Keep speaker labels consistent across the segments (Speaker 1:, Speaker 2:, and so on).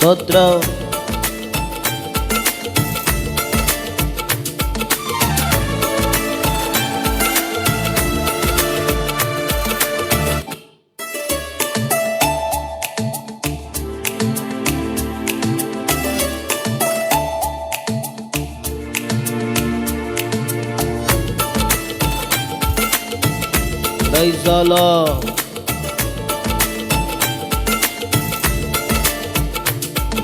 Speaker 1: స్తోత్రం Praise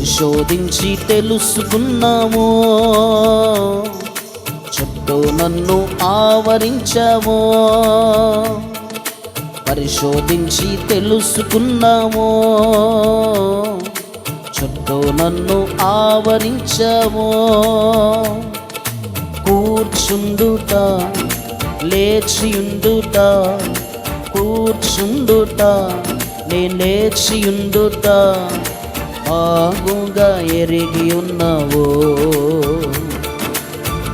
Speaker 1: పరిశోధించి తెలుసుకున్నాము చుట్టూ నన్ను ఆవరించాము పరిశోధించి తెలుసుకున్నాము చుట్టూ నన్ను ఆవరించాము కూర్చుండుట లేచియుండుట కూర్చుండుట నే లేచియుండుట. బాగుగా ఎరిగి ఉన్నావు.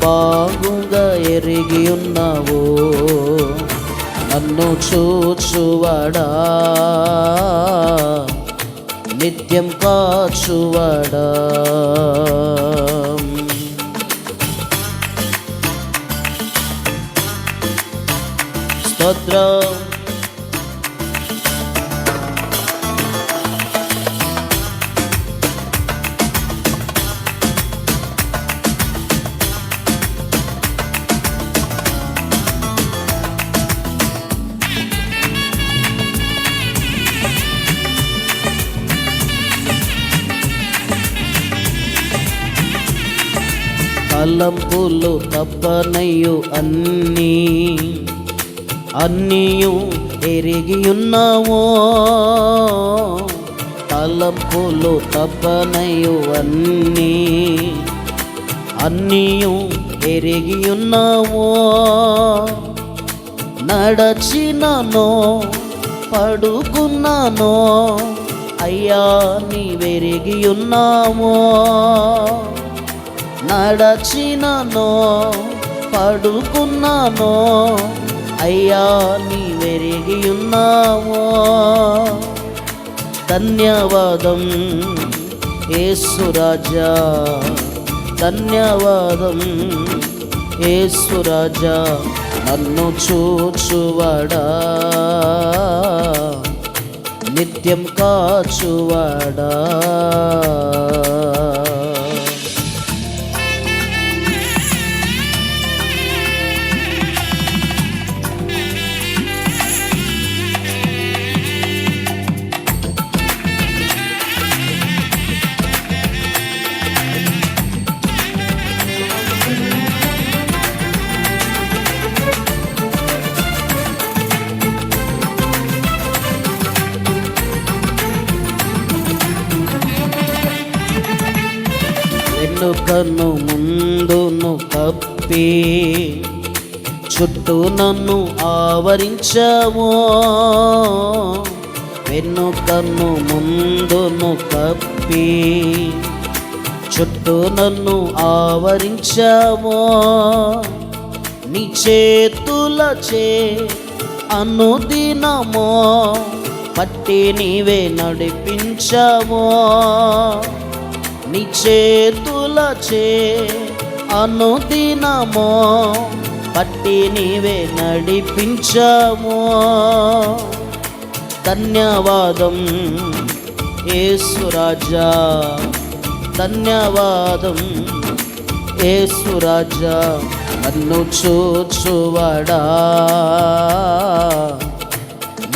Speaker 1: బాగుగా ఎరిగి ఉన్నావు. నన్ను చూచువాడా? నిత్యం కాచువాడా? స్తోత్రం. తలంపులు తప్పనయ్యు అన్నీ. అన్నీయు ఎరిగి ఉన్నావో తలంపులు తప్పనయ్యు అన్నీ. అన్నీయు ఎరిగి ఉన్నావో నడచిననో పడుకున్నానో. అయ్యా నీ వెరిగి నడచిననో పడుకున్నానో అయ్యా నీ వెరిగి ఉన్నావో. ధన్యవాదం ఏసురాజా ధన్యవాదం ఏసురాజా నన్ను చూచువాడా. నిత్యం కాచువాడా. వెనుకను ముందును కప్పి చుట్టూ నన్ను ఆవరించావు. వెనుకను ముందును కప్పి చుట్టూ నన్ను ఆవరించావు. నీ చేతులచే అనుదినమో పట్టి నీవే నడిపించావో. నీ చేతులచే అనుదినమో పట్టి నీవే నడిపించాము. ధన్యవాదం ఏసురాజా ధన్యవాదం ఏసురాజా నన్ను చూచువాడా.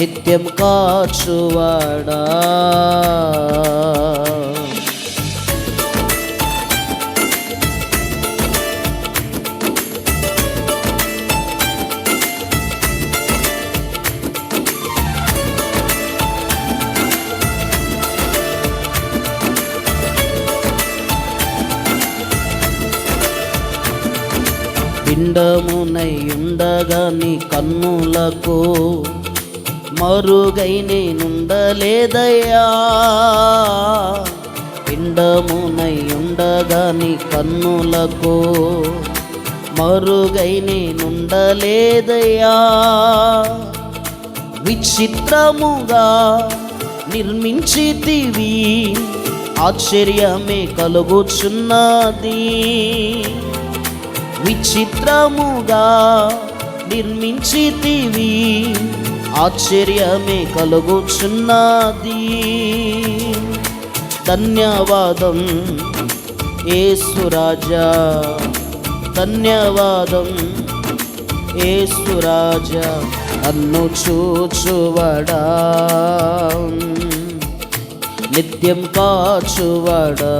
Speaker 1: నిత్యం కాచువాడా. పిండమునయుండగా నీ కన్నులకు మరుగై నేనుండలేదయ్యా. పిండమునయుండగా నీ కన్నులకు మరుగై నేనుండలేదయ్యా. విచిత్రముగా నిర్మించితివి ఆశ్చర్యమే కలుగుచున్నది. విచిత్రముగా నిర్మించితివి. ఆశ్చర్యమే కలుగుచున్నది. ధన్యవాదం ఏసురాజా ధన్యవాదం ఏసురాజా అన్ను చూచువడా? నిత్యం కాచువడా?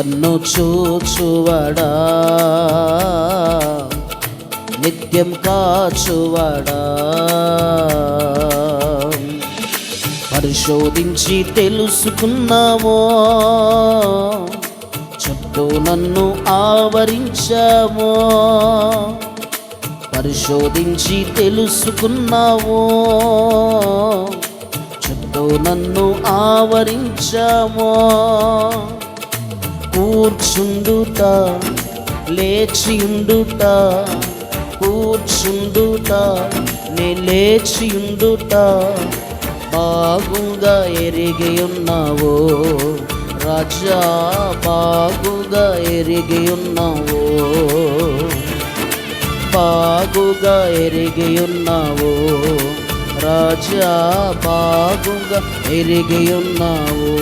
Speaker 1: నన్ను చూచువడా? నిత్యం కాచువడా? పరిశోధించి తెలుసుకున్నామో చుట్టూ నన్ను ఆవరించామో పరిశోధించి తెలుసుకున్నావో చుట్టూ నన్ను ఆవరించామో. కూర్చుండుట లేచియుండుట కూర్చుండుట నే లేచియుండుట. బాగుగా ఎరిగి ఉన్నావో రాజా బాగుగా ఎరిగి ఉన్నావో బాగుగా ఎరిగి ఉన్నావో రాజా బాగుగా ఎరిగి ఉన్నావో